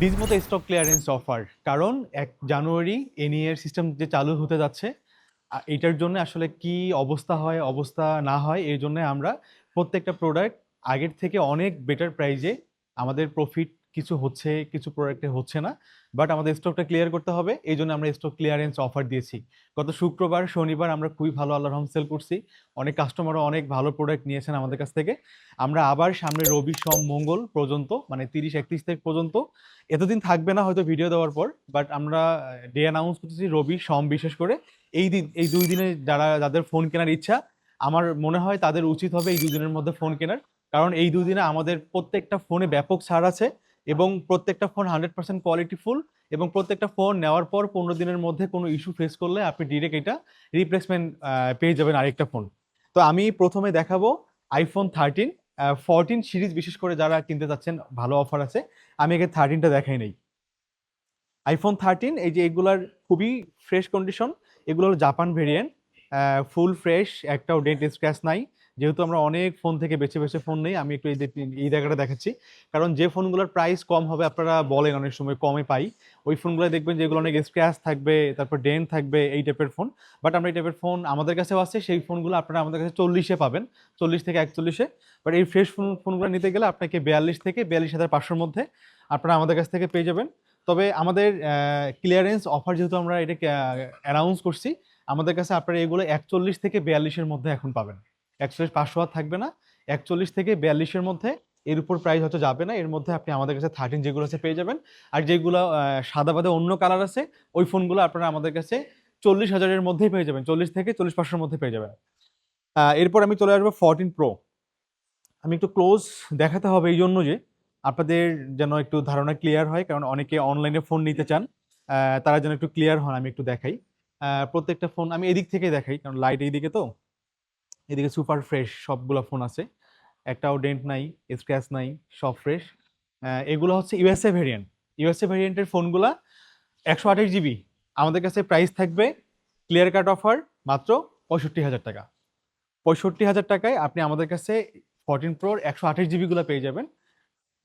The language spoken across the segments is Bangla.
ডিজমোতে স্টক ক্লিয়ারেন্স অফার কারণ এক জানুয়ারি এনইএর সিস্টেম যে চালু হতে যাচ্ছে এটার জন্য আসলে কি অবস্থা হয়, অবস্থা না হয়, এর জন্য আমরা প্রত্যেকটা প্রোডাক্ট আগের থেকে অনেক বেটার প্রাইজে আমাদের প্রফিট কিছু হচ্ছে, কিছু প্রোডাক্টে হচ্ছে না বাট আমাদের স্টকটা ক্লিয়ার করতে হবে। এই জন্য আমরা স্টক ক্লিয়ারেন্স অফার দিয়েছি। গত শুক্রবার, শনিবার আমরা খুবই ভালো আল্লাহর রহম সেল করছি। অনেক কাস্টমারও অনেক ভালো প্রোডাক্ট নিয়েছেন আমাদের কাছ থেকে। আমরা আবার সামনে রবি সোম মঙ্গল পর্যন্ত মানে তিরিশ, একত্রিশ তারিখ পর্যন্ত, এতদিন থাকবে না হয়তো ভিডিও দেওয়ার পর বাট আমরা ডে অ্যানাউন্স করতেছি রবি সোম বিশেষ করে। এই দিন, এই দুই দিনে যারা, যাদের ফোন কেনার ইচ্ছা, আমার মনে হয় তাদের উচিত হবে এই দুদিনের মধ্যে ফোন কেনার। কারণ এই দুদিনে আমাদের প্রত্যেকটা ফোনে ব্যাপক ছাড় আছে। এবং প্রত্যেকটা phone hundred percent quality full এবং প্রত্যেকটা ফোন নেওয়ার পর পনেরো দিনের মধ্যে কোনো ইস্যু ফেস করলে আপনি ডিরেক্ট এটা রিপ্লেসমেন্ট পেয়ে যাবেন আরেকটা ফোন তো আমি প্রথমে দেখাবো আইফোন থার্টিন ফোরটিন সিরিজ বিশেষ করে যারা কিনতে চাচ্ছেন, ভালো অফার আছে। আমি আগে থার্টিনটা দেখাই নেই। আইফোন থার্টিন এই যে এগুলার খুবই ফ্রেশ কন্ডিশন এগুলো হলো জাপান ভেরিয়েন্ট ফুল ফ্রেশ একটাও ডেন্ট স্ক্র্যাচ নাই। যেহেতু আমরা অনেক ফোন থেকে বেছে বেছে ফোন নেই, আমি একটু এই জায়গাটা দেখাচ্ছি। কারণ যে ফোনগুলোর প্রাইস কম হবে আপনারা বলেন, অনেক সময় কমে পাই। ওই ফোনগুলো দেখবেন যেগুলো অনেক স্ক্র্যাচ থাকবে, তারপর ডেন থাকবে এই টাইপের ফোন বাট আমরা এই টাইপের ফোন আমাদের কাছেও আছে, সেই ফোনগুলো আপনারা আমাদের কাছে চল্লিশে পাবেন, চল্লিশ থেকে একচল্লিশে। বাট এই ফ্রেশ ফোন ফোনগুলো নিতে গেলে আপনাকে বিয়াল্লিশ থেকে বিয়াল্লিশ হাজার পাঁচশোর মধ্যে আপনারা আমাদের কাছ থেকে পেয়ে যাবেন। তবে আমাদের ক্লিয়ারেন্স অফার যেহেতু আমরা এটা অ্যানাউন্স করছি, আমাদের কাছে আপনারা এগুলো একচল্লিশ থেকে বিয়াল্লিশের মধ্যে এখন পাবেন। একচল্লিশ পাঁচশো আর থাকবে না। একচল্লিশ থেকে বিয়াল্লিশের মধ্যে এর উপর প্রাইস হয়তো যাবে না। এর মধ্যে আপনি আমাদের কাছে থার্টিন যেগুলো আছে পেয়ে যাবেন। আর যেগুলো সাদা বাদে অন্য কালার আছে, ওই ফোনগুলো আপনারা আমাদের কাছে চল্লিশ হাজারের মধ্যেই পেয়ে যাবেন। চল্লিশ থেকে চল্লিশ পাঁচশোর মধ্যে পেয়ে যাবেন। এরপর আমি চলে আসব ফোরটিন প্রো আমি একটু ক্লোজ দেখাতে হবে এই জন্য যে আপনাদের যেন একটু ধারণা ক্লিয়ার হয়, কারণ অনেকে অনলাইনে ফোন নিতে চান। তারা যেন একটু ক্লিয়ার হন, আমি একটু দেখাই। প্রত্যেকটা ফোন আমি এদিক থেকে দেখাই, কারণ লাইট এইদিকে তো। এদিকে সুপার ফ্রেশ সবগুলো ফোন আছে। একটাও ডেন্ট নাই স্ক্র্যাচ নাই, সব ফ্রেশ এগুলো হচ্ছে ইউএসএ ভেরিয়েন্ট ইউএসএ ভেরিয়েন্টের ফোনগুলা একশো আঠাশ জিবি আমাদের কাছে প্রাইস থাকবে ক্লিয়ার কাট অফার মাত্র পঁয়ষট্টি হাজার টাকা। পঁয়ষট্টি হাজার টাকায় আপনি আমাদের কাছে ফোরটিন প্রোর একশো আঠাশ জিবিগুলো পেয়ে যাবেন।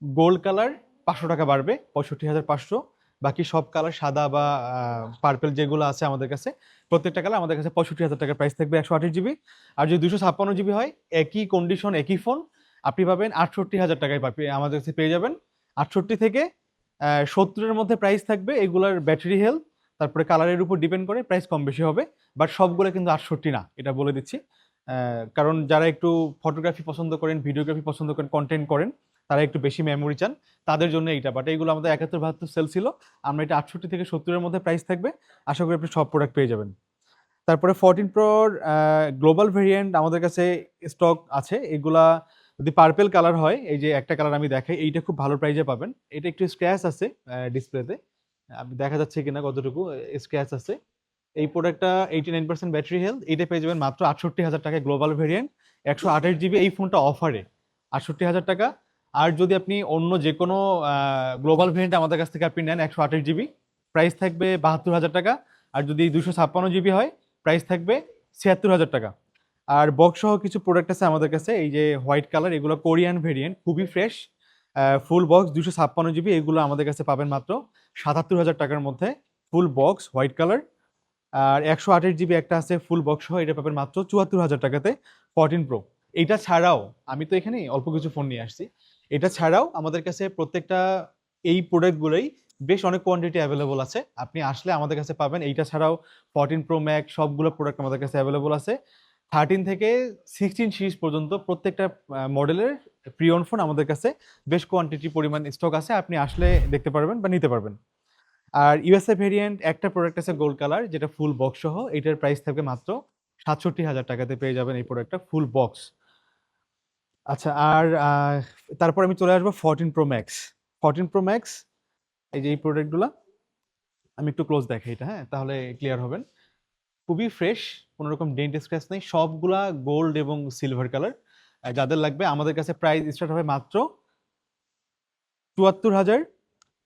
গোল্ড কালার পাঁচশো টাকা বাড়বে, পঁয়ষট্টি হাজার পাঁচশো। বাকি সব কালার সাদা বা পার্পেল যেগুলো আছে আমাদের কাছে, প্রত্যেকটা কালার আমাদের কাছে পঁয়ষট্টি হাজার টাকার প্রাইস থাকবে একশো আঠাশ জিবি আর যদি দুশো ছাপ্পান্ন জিবি হয়, একই কন্ডিশন একই ফোন আপনি পাবেন আটষট্টি হাজার টাকায় পাবে, আমাদের কাছে পেয়ে যাবেন। আটষট্টি থেকে সত্তরের মধ্যে প্রাইস থাকবে এগুলার ব্যাটারি হেলথ তারপরে কালারের উপর ডিপেন্ড করে প্রাইস কম বেশি হবে বাট সবগুলো কিন্তু আটষট্টি না, এটা বলে দিচ্ছি। কারণ যারা একটু ফটোগ্রাফি পছন্দ করেন ভিডিওগ্রাফি পছন্দ করেন কন্টেন্ট করেন তারা একটু বেশি মেমোরি চান। তাদের জন্য এইটা। বাট এইগুলো আমাদের একাত্তর বাহাত্তর সেল ছিল। আমরা এটা আটষট্টি থেকে সত্তরের মধ্যে প্রাইস থাকবে। আশা করি আপনি সব প্রোডাক্ট পেয়ে যাবেন। তারপরে ফোরটিন প্রোর গ্লোবাল ভেরিয়েন্ট আমাদের কাছে স্টক আছে। এগুলা যদি পার্পেল কালার হয়, এই যে একটা কালার আমি দেখাই, এইটা খুব ভালো প্রাইজে পাবেন। এটা একটু স্ক্র্যাচ আছে ডিসপ্লেতে আপনি দেখা যাচ্ছে কিনা কতটুকু স্ক্র্যাচ আছে। এই প্রোডাক্টটা eighty nine percent battery health এইটা পেয়ে যাবেন মাত্র আটষট্টি হাজার টাকায় গ্লোবাল ভেরিয়েন্ট একশো আঠাশ জিবি এই ফোনটা অফারে আটষট্টি হাজার টাকা। আর যদি আপনি অন্য যে কোনো গ্লোবাল ভেরিয়েন্ট আমাদের কাছ থেকে আপনি নেন একশো আঠাশ জিবি প্রাইস থাকবে বাহাত্তর হাজার টাকা। আর যদি দুশো ছাপ্পান্ন জিবি হয় প্রাইস থাকবে ছিয়াত্তর হাজার টাকা। আর বক্স সহ কিছু প্রোডাক্ট আছে আমাদের কাছে, এই যে হোয়াইট কালার এগুলো কোরিয়ান ভেরিয়েন্ট খুবই ফ্রেশ ফুল বক্স দুশো ছাপ্পান্ন জিবি এগুলো আমাদের কাছে পাবেন মাত্র সাতাত্তর হাজার টাকার মধ্যে। ফুল বক্স হোয়াইট কালার আর একশো আঠাশ জিবি একটা আছে ফুল বক্স সহ, এটা পাবেন মাত্র চুয়াত্তর হাজার টাকাতে ফোরটিন প্রো এটা ছাড়াও, আমি তো এখানে অল্প কিছু ফোন নিয়ে আসছি। এটা ছাড়াও আমাদের কাছে প্রত্যেকটা এই প্রোডাক্টগুলোই বেশ অনেক কোয়ান্টিটি অ্যাভেলেবল আছে। আপনি আসলে আমাদের কাছে পাবেন। এইটা ছাড়াও ফোরটিন প্রো ম্যাক সবগুলো প্রোডাক্ট আমাদের কাছে অ্যাভেলেবল আছে। থার্টিন থেকে সিক্সটিন সিরিজ পর্যন্ত প্রত্যেকটা মডেলের প্রিয়ন ফোন আমাদের কাছে বেশ কোয়ান্টিটি পরিমাণ স্টক আছে। আপনি আসলে দেখতে পারবেন বা নিতে পারবেন। আর ইউএসএ ভেরিয়েন্ট একটা প্রোডাক্ট আছে গোল্ড কালার যেটা ফুল বক্স সহ। এটার প্রাইস থাকবে মাত্র সাতষট্টি হাজার টাকাতে পেয়ে যাবেন এই প্রোডাক্টটা ফুল বক্স আচ্ছা আর তারপর আমি চলে আসব fourteen pro max fourteen pro max এই যে এই প্রোডাক্টগুলো আমি একটু ক্লোজ দেখাই এটা হ্যাঁ? তাহলে ক্লিয়ার হবেন। খুবই ফ্রেশ কোনো রকম ডেন্ট স্ক্র্যাচ নেই, সবগুলা গোল্ড এবং সিলভার কালার যাদের লাগবে, আমাদের কাছে প্রাইস স্টার্ট হবে মাত্র চুয়াত্তর হাজার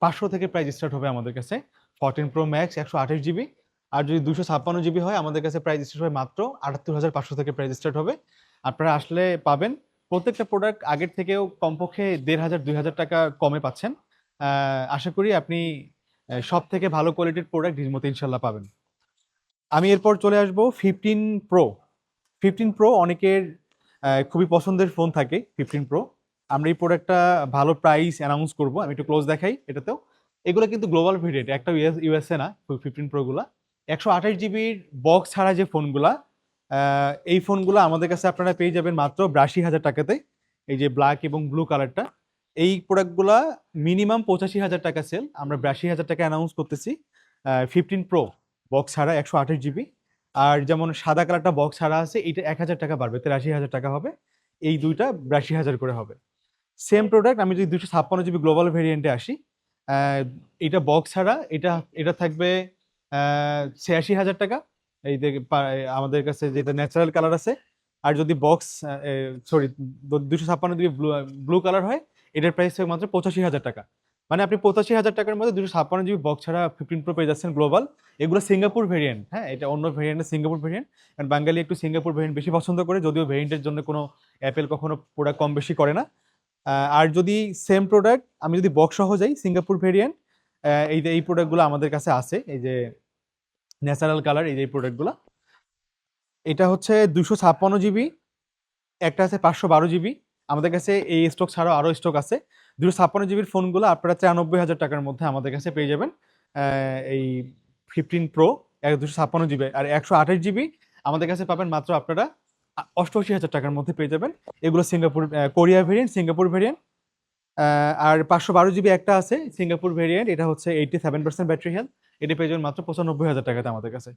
পাঁচশো থেকে প্রাইস স্টার্ট হবে আমাদের কাছে। ফোরটিন প্রো ম্যাক্স একশো আঠাশ জিবি আর যদি দুশো ছাপ্পান্ন জিবি হয়, আমাদের কাছে প্রাইস স্টার্ট হবে মাত্র আটাত্তর হাজার পাঁচশো থেকে প্রাইস স্টার্ট হবে। আপনারা আসলে পাবেন প্রত্যেকটা প্রোডাক্ট আগের থেকেও কমপক্ষে দেড় হাজার, দুই হাজার টাকা কমে পাচ্ছেন। আশা করি আপনি সব থেকে ভালো কোয়ালিটির প্রোডাক্ট ডিজমোতে ইনশাল্লাহ পাবেন। আমি এরপর চলে আসব ফিফটিন প্রো ফিফটিন প্রো অনেকের খুবই পছন্দের ফোন থাকে ফিফটিন প্রো আমরা এই প্রোডাক্টটা ভালো প্রাইস অ্যানাউন্স করব, আমি একটু ক্লোজ দেখাই এটাতেও। এগুলো কিন্তু গ্লোবাল ভেরিয়েন্ট একটা ইউএস ইউএসএ না ফিফটিন প্রোগুলা একশো আঠাশ জিবির বক্স ছাড়া যে ফোনগুলা এই ফোনগুলো আমাদের কাছে আপনারা পেয়ে যাবেন মাত্র বিরাশি হাজার টাকাতে। এই যে ব্ল্যাক এবং ব্লু কালারটা এই প্রোডাক্টগুলা মিনিমাম পঁচাশি হাজার টাকা সেল আমরা বিরাশি হাজার টাকা অ্যানাউন্স করতেছি। ফিফটিন প্রো বক্স ছাড়া একশো আঠাশ জিবি আর যেমন সাদা কালারটা বক্স ছাড়া আছে এটা এক হাজার টাকা বাড়বে, তেরাশি হাজার টাকা হবে। এই দুইটা বিরাশি হাজার করে হবে। সেম প্রোডাক্ট আমি যদি দুশো ছাপ্পান্ন জিবি গ্লোবাল ভেরিয়েন্টে আসি এটা বক্স ছাড়া, এটা এটা থাকবে ছিয়াশি হাজার টাকা। এই আমাদের কাছে যেটা ন্যাচারাল কালার আছে, আর যদি বক্স সরি দুশো ছাপ্পান্ন জিবি ব্লু কালার হয়, এটার প্রাইস থাকবে মাত্র পঁচাশি হাজার টাকা। মানে আপনি পঁচাশি হাজার টাকার মধ্যে দুশো ছাপ্পান্ন জিবি বক্স ছাড়া ফিফটিন প্রো পেয়ে যাচ্ছেন গ্লোবাল এগুলো সিঙ্গাপুর ভেরিয়েন্ট হ্যাঁ? এটা অন্য ভেরিয়েন্টের সিঙ্গাপুর ভেরিয়েন্ট কারণ বাঙালি একটু সিঙ্গাপুর ভেরিয়েন্ট বেশি পছন্দ করে, যদিও ভেরিয়েন্টের জন্য কোনো অ্যাপেল কখনো প্রোডাক্ট কম বেশি করে না। আর যদি সেম প্রোডাক্ট আমি যদি বক্স সহ যাই সিঙ্গাপুর ভেরিয়েন্ট এই যে, এই প্রোডাক্টগুলো আমাদের কাছে আছে, এই যে ন্যাচারাল কালার এই যে প্রোডাক্টগুলো। এটা হচ্ছে দুশো ছাপ্পান্ন জিবি, একটা আছে পাঁচশো বারো জিবি। আমাদের কাছে এই স্টক ছাড়াও আরও স্টক আছে। দুশো ছাপ্পান্ন জিবির ফোনগুলো আপনারা তিরানব্বই হাজার টাকার মধ্যে আমাদের কাছে পেয়ে যাবেন। এই ফিফটিন প্রো, এক দুশো ছাপ্পান্ন জিবি আর একশো আঠাশ জিবি আমাদের কাছে পাবেন মাত্র আপনারা অষ্টআশি হাজার টাকার মধ্যে পেয়ে যাবেন। এগুলো Singapore Korea variant, Singapore variant. আর পাঁচশো বারো জিবি একটা আছে, সিঙ্গাপুর ভেরিয়েন্ট। এটা হচ্ছে eighty seven percent battery health. এটা পেয়ে যাবেন মাত্র পঁচানব্বই হাজার টাকাতে আমাদের কাছে।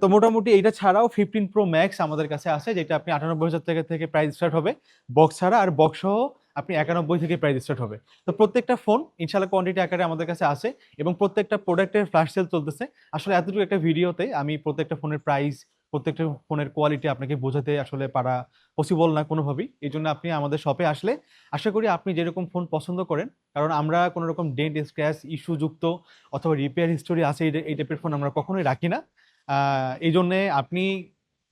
তো মোটামুটি এটা ছাড়াও ফিফটিন প্রো ম্যাক্স আমাদের কাছে আছে, যেটা আপনি আটানব্বই হাজার টাকা থেকে প্রাইস স্টার্ট হবে। বক্স ছাড়া আর বক্স সহ আপনি একানব্বই থেকে প্রাইস স্টার্ট হবে। তো প্রত্যেকটা ফোন ইনশাল্লাহ কোয়ান্টিটি আকারে আমাদের কাছে আছে এবং প্রত্যেকটা প্রোডাক্টের ফ্ল্যাশ সেল চলতেছে। আসলে এতটুকু একটা ভিডিওতে আমি প্রত্যেকটা ফোনের প্রাইস প্রত্যেকটা ফোনের কোয়ালিটি আপনাকে বোঝাতে আসলে পারা পসিবল না কোনোভাবেই। এই জন্য আপনি আমাদের শপে আসলে আশা করি আপনি যেরকম ফোন পছন্দ করেন, কারণ আমরা কোনো রকম ডেন্ট স্ক্র্যাচ ইস্যু যুক্ত অথবা রিপেয়ার হিস্টোরি আছে এই টাইপের ফোন আমরা কখনোই রাখি না। এই জন্যে আপনি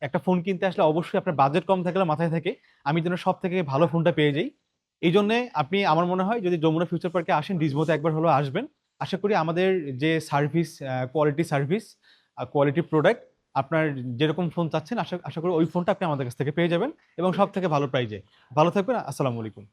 একটা ফোন কিনতে আসলে অবশ্যই আপনার বাজেট কম থাকলে মাথায় থাকে, আমি যেন সব থেকে ভালো ফোনটা পেয়ে যাই। এই জন্যে আপনি, আমার মনে হয় যদি যমুনা ফিউচার পার্কে আসেন ডিজমোতে একবার হলো আসবেন। আশা করি আমাদের যে service quality service quality product আপনার যেরকম ফোন চাচ্ছেন, আশা আশা করি ওই ফোনটা আপনি আমাদের কাছ থেকে পেয়ে যাবেন এবং সব থেকে ভালো প্রাইজে ভালো থাকবেন, আসসালামু আলাইকুম।